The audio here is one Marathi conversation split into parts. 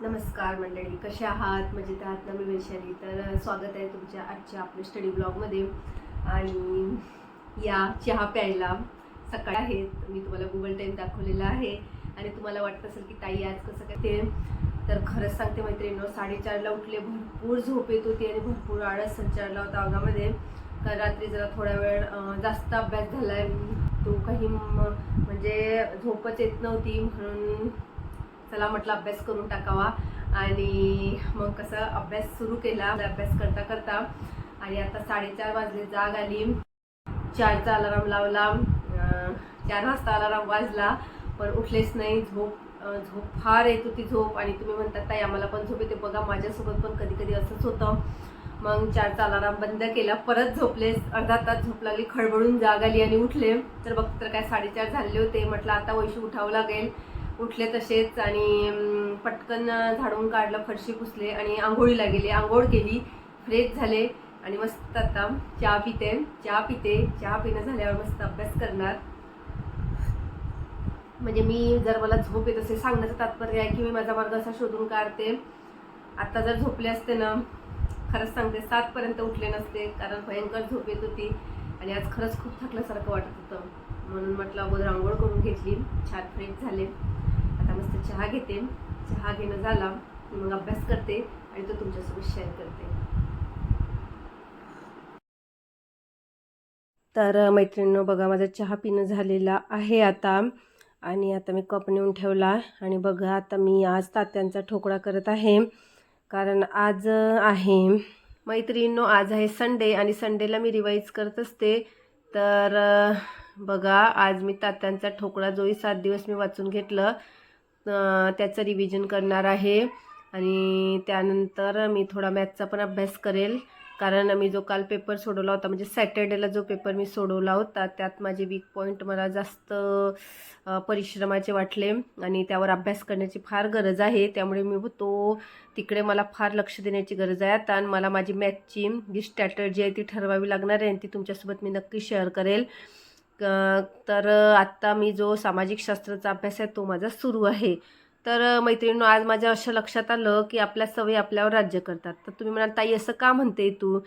नमस्कार मंडळी कसे आहात? मजेत आहात ना मी वैशाली. तर स्वागत आहे तुमच्या आजच्या आपल्या स्टडी ब्लॉगमध्ये आणि या चहा प्यायला सकाळ आहेत. मी तुम्हाला गुगल टाईम दाखवलेला आहे. आणि तुम्हाला वाटत असेल की ताई आज कसं काय ते. तर खरंच सांगते मैत्रिणीनं साडेचारला उठले भरपूर झोप येत होती आणि भरपूर आळस संचारला होता अंगामध्ये. कारण रात्री जरा थोडा वेळ जास्त अभ्यास झाला आहे तो काही म्हणजे झोपच येत नव्हती. म्हणून चला म्हटलं अभ्यास करून टाकावा. आणि मग कसं अभ्यास सुरू केला. अभ्यास करता करता आणि आता साडेचार वाजले. जाग आली. चारचा अलाराम लावला. चार वाजता अलाराम वाजला. पण उठलेच नाही. झोप झोप फार येत होती झोप. आणि तुम्ही म्हणतात ताई आम्हाला पण झोप येते. बघा माझ्यासोबत पण कधी कधी असंच होतं. मग चारचा अलाराम बंद केला. परत झोपले अर्धा तास झोप लागली. खळबळून जाग आली आणि उठले. तर बघ तर काय साडेचार झाले होते. म्हटलं आता वैशी उठावं लागेल. उठले तसेच आणि पटकन झाडून काढलं फरशी पुसले आणि आंघोळीला गेले. आंघोळ केली फ्रेश झाले आणि मस्त आता चहा पिते. चहा पिते. चहा पिणं झाल्यावर मस्त अभ्यास करणार. म्हणजे मी जर मला झोप येत असे सांगण्याचं तात्पर्य आहे की मी माझा मार्ग असा शोधून काढते. आता जर झोपले असते ना खरंच सांगते सातपर्यंत उठले नसते कारण भयंकर झोप येत होती आणि आज खरंच खूप थकल्यासारखं वाटत होतं. म्हणून म्हटलं अगोदर आंघोळ करून घेतली. छान फ्रेश झाले. आता मस्त चहा घेते. चहा घेणं झाला. मग अभ्यास करते आणि तो तुमच्यासोबत शेअर करते. तर मैत्रिणीनं बघा माझा चहा पिणं झालेला आहे आता. आणि आता मी कप नेऊन ठेवला. आणि बघा आता मी आज तात्यांचा ठोकळा करत आहे. कारण आज आहे. मैत्रिणींनो आज आहे संडे आणि संडेला मी रिवाईज करत असते. तर बघा आज मी तात्यांचा ठोकळा जोही सात दिवस मी वाचून घेतलं. त्याचं रिव्हिजन करणार आहे. आणि त्यानंतर मी थोडा मॅथचा पण अभ्यास करेल. कारण मी जो काल पेपर सोडवला होता म्हणजे सॅटर्डेला जो पेपर मी सोडवला होता त्यात माझे वीक पॉईंट मला जास्त परिश्रमाचे वाटले. आणि त्यावर अभ्यास करण्याची फार गरज आहे. त्यामुळे मी तो तिकडे मला फार लक्ष देण्याची गरज आहे. आता आणि मला माझी मॅथची जी स्ट्रॅटर्जी आहे ती ठरवावी लागणार आहे. आणि ती तुमच्यासोबत मी नक्की शेअर करेल. तर आत्ता मी जो सामाजिक शास्त्राचा अभ्यास आहे तो माझा सुरू आहे. तर मैत्रिणींनो आज माझ्या अशा लक्षात आलं की आपल्या सवयी आपल्यावर राज्य करतात. तर तुम्ही म्हणाल ताई असं का म्हणते तू?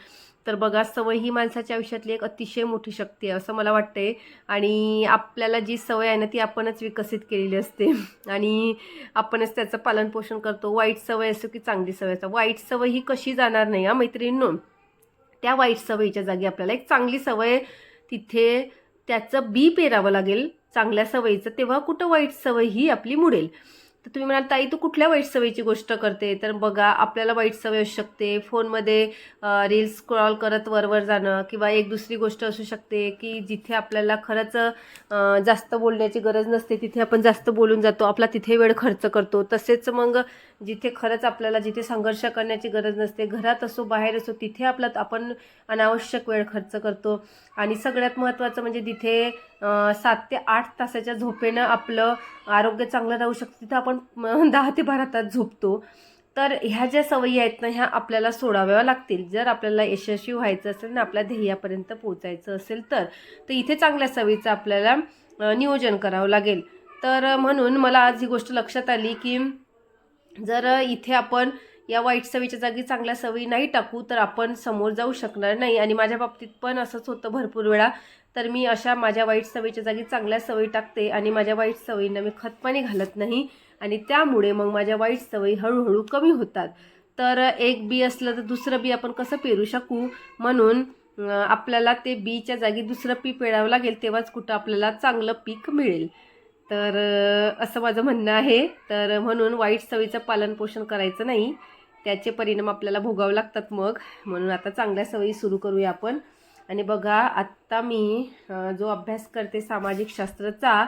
तर बघा सवय ही माणसाच्या आयुष्यातली एक अतिशय मोठी शक्ती आहे असं मला वाटते आणि आपल्याला जी सवय आहे ना ती आपणच विकसित केलेली असते. आणि आपणच त्याचं पालनपोषण करतो. वाईट सवय असो की चांगली सवय असो. वाईट सवय ही कशी जाणार नाही हा मैत्रिणींनो? त्या वाईट सवयीच्या जागी आपल्याला एक चांगली सवय तिथे त्याचं बी पेरावं लागेल चांगल्या सवयीचं तेव्हा कुठं वाईट सवय ही आपली मुडेल? तर तुम्ही म्हणाल ताई तू कुठल्या वाईट सवयीची गोष्ट करते? तर बघा आपल्याला वाईट सवय असू शकते. फोनमध्ये रील्स स्क्रॉल करत वरवर जाणं किंवा एक दुसरी गोष्ट असू शकते की जिथे आपल्याला खरंच जास्त बोलण्याची गरज नसते तिथे आपण जास्त बोलून जातो आपला तिथे वेळ खर्च करतो. तसेच मग जिथे खरंच आपल्याला जिथे संघर्ष करण्याची गरज नसते घरात असो बाहेर असो तिथे आपला आपण अनावश्यक वेळ खर्च करतो. आणि सगळ्यात महत्त्वाचं म्हणजे तिथे सात ते आठ तासाच्या झोपेनं आपलं आरोग्य चांगलं राहू शकतं. तिथं आपण दहा ते बारा तास झोपतो. तर ह्या ज्या सवयी आहेत ना ह्या आपल्याला सोडाव्या लागतील. जर आपल्याला यशस्वी व्हायचं असेल ना आपल्या ध्येयापर्यंत पोहोचायचं असेल तर तर इथे चांगल्या सवयीचं आपल्याला नियोजन करावं लागेल. तर म्हणून मला आज ही गोष्ट लक्षात आली की जर इथे आपण या वाईट सवयीच्या जागी चांगल्या सवयी नाही टाकू तर आपण समोर जाऊ शकणार नाही. आणि माझ्या बाबतीत पण असंच होतं भरपूर वेळा. तर मी अशा माझ्या वाईट सवयीच्या जागी चांगल्या सवयी टाकते आणि माझ्या वाईट सवयींना मी खतपाणी घालत नाही. आणि त्यामुळे मग माझ्या वाईट सवयी हळूहळू कमी होतात. तर एक बी असलं तर दुसरं बी आपण कसं पेरू शकू? म्हणून आपल्याला ते बीच्या जागी दुसरं पीक पेरावं लागेल तेव्हाच कुठं आपल्याला चांगलं पीक मिळेल. तर असं माझं म्हणणं आहे. तर म्हणून वाईट सवयीचं पालनपोषण करायचं नाही. त्याचे परिणाम आपल्याला भोगावे लागतात मग. म्हणून आता चांगल्या सवयी सुरू करूया आपण. आणि बघा आत्ता मी जो अभ्यास करते सामाजिक शास्त्राचा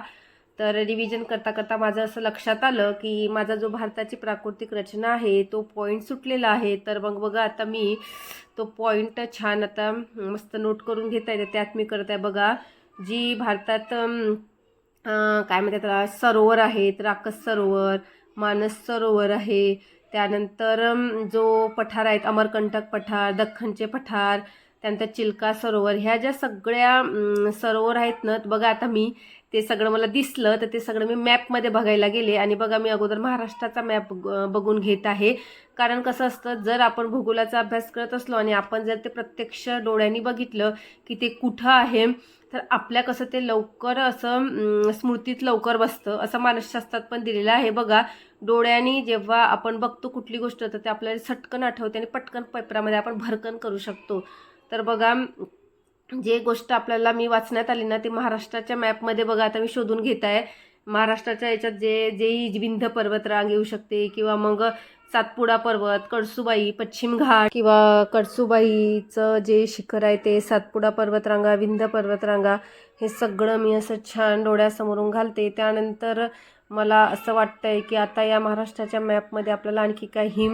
तर रिव्हिजन करता करता माझं असं लक्षात आलं की माझा जो भारताची प्राकृतिक रचना आहे तो पॉईंट सुटलेला आहे. तर मग बघा आता मी तो पॉईंट छान आता मस्त नोट करून घेता येते त्यात मी करत आहे बघा जी भारतात काय म्हणतात त्याला? सरोवर आहेत राकस सरोवर मानस सरोवर आहे. त्यानंतर जो पठार आहेत अमरकंटक पठार दख्खनचे पठार त्यानंतर चिल्का सरोवर ह्या ज्या सगळ्या सरोवर आहेत ना बघा आता मी ते सगळं मला दिसलं तर ते सगळं मी मॅपमध्ये बघायला गेले. आणि बघा मी अगोदर महाराष्ट्राचा मॅप बघून घेत आहे. कारण कसं असतं जर आपण भूगोलाचा अभ्यास करत असलो आणि आपण जर ते प्रत्यक्ष डोळ्यांनी बघितलं की ते कुठं आहे तर आपल्या कसं ते लवकर असं स्मृतीत लवकर बसतं असं मानसशास्त्रात पण दिलेलं आहे. बघा डोळ्यांनी जेव्हा आपण बघतो कुठली गोष्ट तर ते आपल्याला सटकन आठवते आणि पटकन पेपरामध्ये आपण भरकन करू शकतो. तर बघा जे गोष्ट आपल्याला मी वाचण्यात आली ना ती महाराष्ट्राच्या मॅपमध्ये बघा आता मी शोधून घेत आहे. महाराष्ट्राच्या याच्यात जे जेही विंध्य पर्वतरांग येऊ शकते किंवा मग सातपुडा पर्वत कळसुबाई पश्चिम घाट किंवा कळसुबाईचं जे शिखर आहे ते सातपुडा पर्वतरांगा विंध्य पर्वतरांगा हे सगळं मी असं छान डोळ्यासमोरून घालते. त्यानंतर मला असं वाटतं आहे की आता या महाराष्ट्राच्या मॅपमध्ये आपल्याला आणखी काही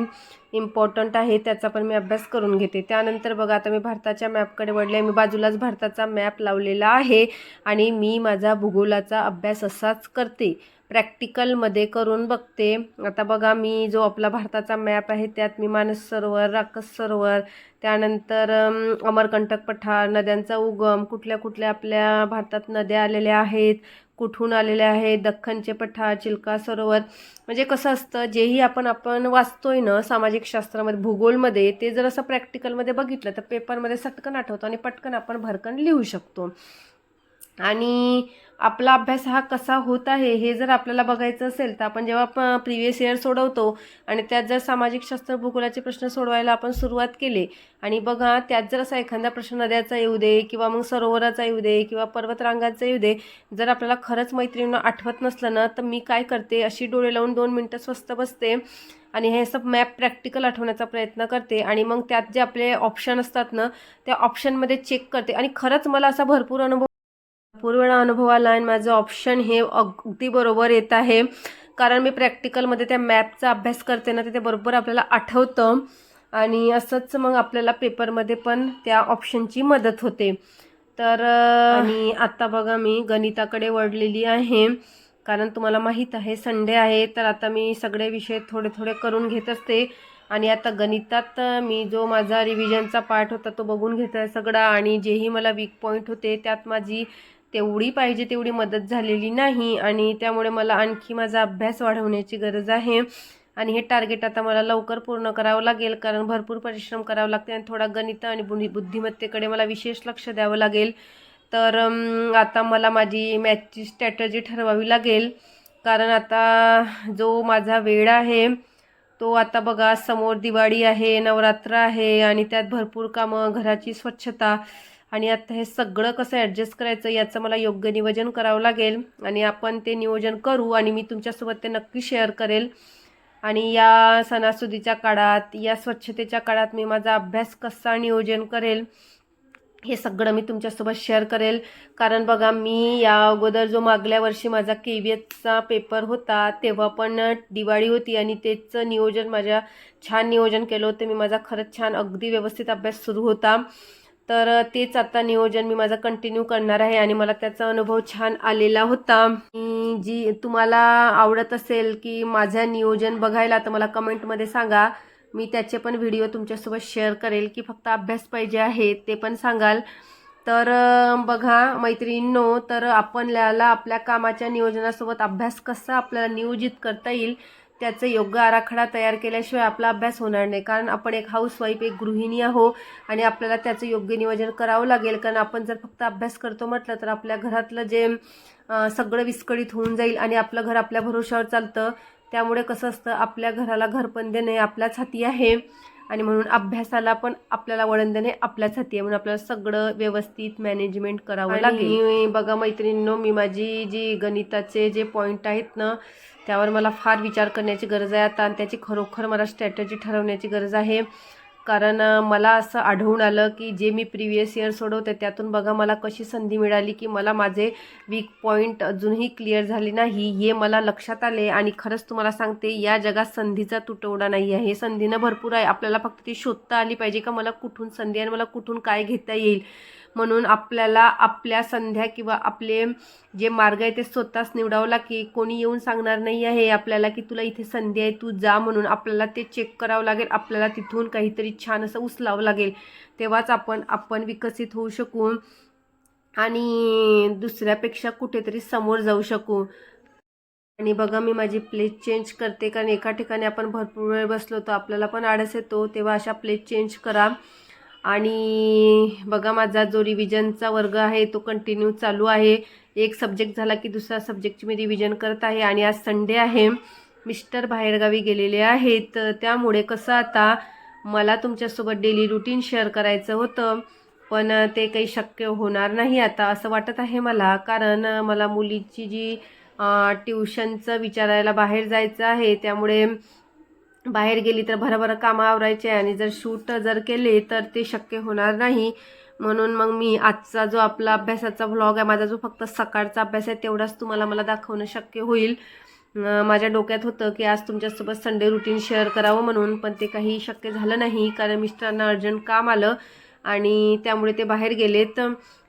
इम्पॉर्टंट आहे त्याचा पण मी अभ्यास करून घेते. त्यानंतर बघा आता मी भारताच्या मॅपकडे वळले. मी बाजूलाच भारताचा मॅप लावलेला आहे आणि मी माझा भूगोलाचा अभ्यास असाच करते. प्रॅक्टिकलमध्ये करून बघते. आता बघा मी जो आपला भारताचा मॅप आहे त्यात मी मानस सरोवर राकस सरोवर त्यानंतर अमरकंटक पठार नद्यांचा उगम कुठल्या कुठल्या आपल्या भारतात नद्या आलेल्या आहेत कुठून आलेले आहे दख्खनचे पठार चिल्का सरोवर. म्हणजे कसं असतं जेही आपण आपण वाचतोय ना सामाजिक शास्त्रामध्ये भूगोलमध्ये ते जर असं प्रॅक्टिकलमध्ये बघितलं तर पेपरमध्ये सटकन आठवतो आणि पटकन आपण भरकन लिहू शकतो. आणि आपला अभ्यास हा कसा होत आहे हे जर आपल्याला बघायचं असेल तर आपण जेव्हा प्रिव्हियस इयर सोडवतो आणि त्यात जर सामाजिक शास्त्र भूगोलाचे प्रश्न सोडवायला आपण सुरुवात केली आणि बघा त्यात जर असा एखादा प्रश्न नद्याचा येऊ दे किंवा मग सरोवराचा येऊ दे किंवा पर्वतरांगाचा येऊ दे जर आपल्याला खरंच मैत्रिणींना आठवत नसलं ना तर मी काय करते अशी डोळे लावून दोन मिनटं स्वस्त बसते आणि हे सब मॅप प्रॅक्टिकल आठवण्याचा प्रयत्न करते आणि मग त्यात जे आपले ऑप्शन असतात ना त्या ऑप्शनमध्ये चेक करते आणि खरंच मला असा भरपूर अनुभव वेळा अनुभव आला आणि माझं ऑप्शन हे अगदी बरोबर येत आहे. कारण मी प्रॅक्टिकलमध्ये त्या मॅपचा अभ्यास करते ना तर ते बरोबर आपल्याला आठवतं. आणि असंच मग आपल्याला पेपरमध्ये पण त्या ऑप्शनची मदत होते. तर अं, आणि आता बघा मी गणिताकडे वळलेली आहे. कारण तुम्हाला माहीत आहे संडे आहे तर आता मी सगळे विषय थोडे थोडे करून घेत असते. आणि आता गणितात मी जो माझा रिव्हिजनचा पार्ट होता तो बघून घेत आहे सगळा. आणि जेही मला वीक पॉईंट होते त्यात माझी तेवढी पाहिजे तेवढी मदत झालेली नाही आणि त्यामुळे मला आणखी माझा अभ्यास वाढवण्याची गरज आहे. आणि हे टार्गेट आता मला लवकर पूर्ण करावं लागेल कारण भरपूर परिश्रम करावं लागते आणि थोडा गणित आणि बुद्धी बुद्धिमत्तेकडे मला विशेष लक्ष द्यावं लागेल. तर आता मला माझी मॅथची स्ट्रॅटजी ठरवावी लागेल. कारण आता जो माझा वेळ आहे तो आता बघा समोर दिवाळी आहे नवरात्र आहे आणि त्यात भरपूर कामं घराची स्वच्छता आणि आता हे सगळं कसं ॲडजस्ट करायचं याचं मला योग्य नियोजन करावं लागेल. आणि आपण ते नियोजन करू आणि मी तुमच्यासोबत ते नक्की शेअर करेल. आणि या सणासुदीच्या काळात या स्वच्छतेच्या काळात मी माझा अभ्यास कसा नियोजन करेल हे सगळं मी तुमच्यासोबत शेअर करेल. कारण बघा मी या अगोदर जो मागल्या वर्षी माझा के व्ही एचचा पेपर होता तेव्हा पण दिवाळी होती आणि तेचं नियोजन माझ्या छान नियोजन केलं होतं. मी माझा खरंच छान अगदी व्यवस्थित अभ्यास सुरू होता. तर तेच आता नियोजन मी माझं कंटिन्यू करणार आहे आणि मला त्याचा अनुभव छान आलेला होता. जी तुम्हाला आवडत असेल की माझं नियोजन बघायला तर मला कमेंटमध्ये सांगा. मी त्याचे पण व्हिडिओ तुमच्यासोबत शेअर करेल की फक्त अभ्यास पाहिजे आहे ते पण सांगाल. तर बघा मैत्रिणींनो तर आपल्याला आपल्या कामाच्या नियोजनासोबत अभ्यास कसा आपल्याला नियोजित करता येईल त्याचं योग्य आराखडा तयार केल्याशिवाय आपला अभ्यास होणार नाही. कारण आपण एक हाऊसवाईफ एक गृहिणी आहो आणि आपल्याला त्याचं योग्य नियोजन करावं लागेल. कारण आपण जर फक्त अभ्यास करतो म्हटलं तर आपल्या घरातलं जे सगळं विस्कळीत होऊन जाईल आणि आपलं घर आपल्या भरोशावर चालतं. त्यामुळे कसं असतं आपल्या घराला घरपण देणे आपल्याच हाती आहे आणि म्हणून अभ्यासाला पण आपल्याला वळण देणे आपल्याच हाती आहे. म्हणून आपल्याला सगळं व्यवस्थित मॅनेजमेंट करावं लागेल. बघा मैत्रिणींनो मी माझी जी गणिताचे जे पॉईंट आहेत ना त्यावर मला फार विचार करण्याची गरज आहे. आता आणि त्याची खरोखर मला स्ट्रॅटजी ठरवण्याची गरज आहे. कारण मला असं आढळून आलं की जे मी प्रिव्हियस इयर सोडवते त्यातून बघा मला कशी संधी मिळाली की मला माझे वीक पॉईंट अजूनही क्लिअर झाले नाही. हे मला लक्षात आले आणि खरंच तुम्हाला सांगते या जगात संधीचा तुटवडा नाही आहे. संधीनं भरपूर आहे. आपल्याला फक्त ती शोधता आली पाहिजे का? मला कुठून संधी आणि मला कुठून काय घेता येईल? म्हणून आपल्याला आपल्या संध्या किंवा आपले जे मार्ग आहे ते स्वतःच निवडावं की कोणी येऊन सांगणार नाही आहे आपल्याला की तुला इथे संधी आहे तू जा म्हणून आपल्याला ते चेक करावं लागेल. आपल्याला तिथून काहीतरी छान असं उचलावं लागेल. तेव्हाच आपण आपण विकसित होऊ शकू आणि दुसऱ्यापेक्षा कुठेतरी समोर जाऊ शकू. आणि बघा मी माझी प्लेट चेंज करते कारण एका ठिकाणी आपण भरपूर वेळ बसलो तर आपल्याला पण आळस येतो. तेव्हा अशा प्लेट चेंज करा. आणि बघा माझा जो रिव्हिजनचा वर्ग आहे तो कंटिन्यू चालू आहे. एक सब्जेक्ट झाला की दुसरा सब्जेक्टची मी रिव्हिजन करत आहे आणि आज संडे आहे. मिस्टर बाहेरगावी गेलेले आहेत. त्यामुळे कसं आता मला तुमच्यासोबत डेली रुटीन शेअर करायचं होतं पण ते काही शक्य होणार नाही आता असं वाटत आहे मला. कारण मला मुलीची जी ट्युशनचं विचारायला बाहेर जायचं आहे त्यामुळे बाहेर गेली तर भरभर कामं आवरायचे आणि जर शूट जर केले तर ते शक्य होणार नाही. म्हणून मग मी आजचा जो आपला अभ्यासाचा व्लॉग आहे माझा जो फक्त सकाळचा अभ्यास आहे तेवढाच तुम्हाला मला दाखवणं शक्य होईल. माझ्या डोक्यात होतं की आज तुमच्यासोबत संडे रुटीन शेअर करावं म्हणून पण ते काही शक्य झालं नाही कारण मिस्टरांना अर्जंट काम आलं आणि त्यामुळे ते बाहेर गेलेत.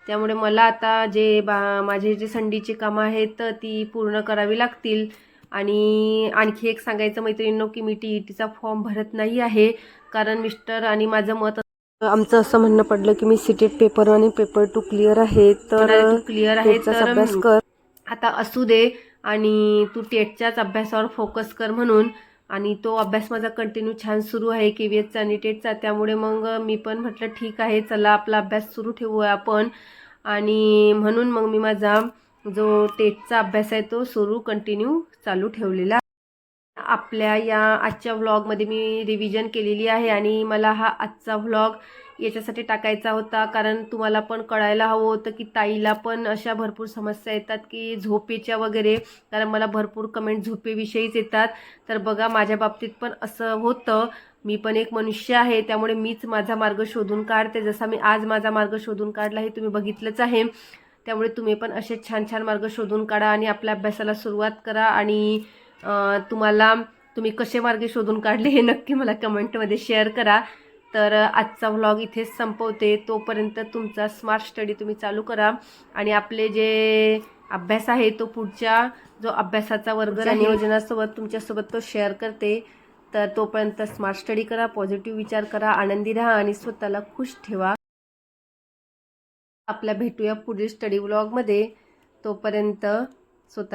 त्यामुळे मला आता जे बा माझे जे संडीची कामं आहेत ती पूर्ण करावी लागतील. आणि आणखी एक सांगायचं मैत्रिणींनो की मी टी ई टीचा फॉर्म भरत नाही आहे. कारण मिस्टर आणि माझं मत आमचं असं म्हणणं पडलं की मी सिटेड पेपर आणि पेपर टू क्लिअर आहे तर क्लिअर आहे तर अभ्यास कर. आता असू दे आणि तू टेटच्याच अभ्यासावर फोकस कर म्हणून. आणि तो अभ्यास माझा कंटिन्यू छान सुरू आहे के व्ही एचचा आणि टेटचा त्यामुळे मग मी पण म्हटलं ठीक आहे चला आपला अभ्यास सुरू ठेवूया आपण. आणि म्हणून मग मी माझा जो टेटचा अभ्यास आहे तो सुरू कंटिन्यू चालू ठेवलेला आपल्या या आजच्या व्लॉगमध्ये मी रिव्हिजन केलेली आहे आणि मला हा आजचा व्लॉग याच्यासाठी टाकायचा होता. कारण तुम्हाला पण कळायला हवं होतं की ताईला पण अशा भरपूर समस्या येतात की झोपेच्या वगैरे. कारण मला भरपूर कमेंट झोपेविषयीच येतात. तर बघा माझ्या बाबतीत पण असं होतं. मी पण एक मनुष्य आहे त्यामुळे मीच माझा मार्ग शोधून काढते. जसा मी आज माझा मार्ग शोधून काढला हे तुम्ही बघितलंच आहे. त्यामुळे तुम्ही पण असे छान छान मार्ग शोधून काढा आणि आपल्या अभ्यासाला सुरुवात करा आणि तुम्हाला तुम्ही कसे मार्ग शोधून काढले हे नक्की मला कमेंटमध्ये शेअर करा. तर आजचा व्लॉग इथेच संपवते. तोपर्यंत तुमचा स्मार्ट स्टडी तुम्ही चालू करा आणि आपले जे अभ्यास आहे तो पुढच्या जो अभ्यासाचा वर्ग नियोजनासोबत तुमच्यासोबत तो शेअर करते. तर तोपर्यंत स्मार्ट स्टडी करा पॉझिटिव्ह विचार करा आनंदी राहा आणि स्वतःला खुश ठेवा. आपल्या भेटूया पुढील स्टडी व्लॉगमध्ये. तोपर्यंत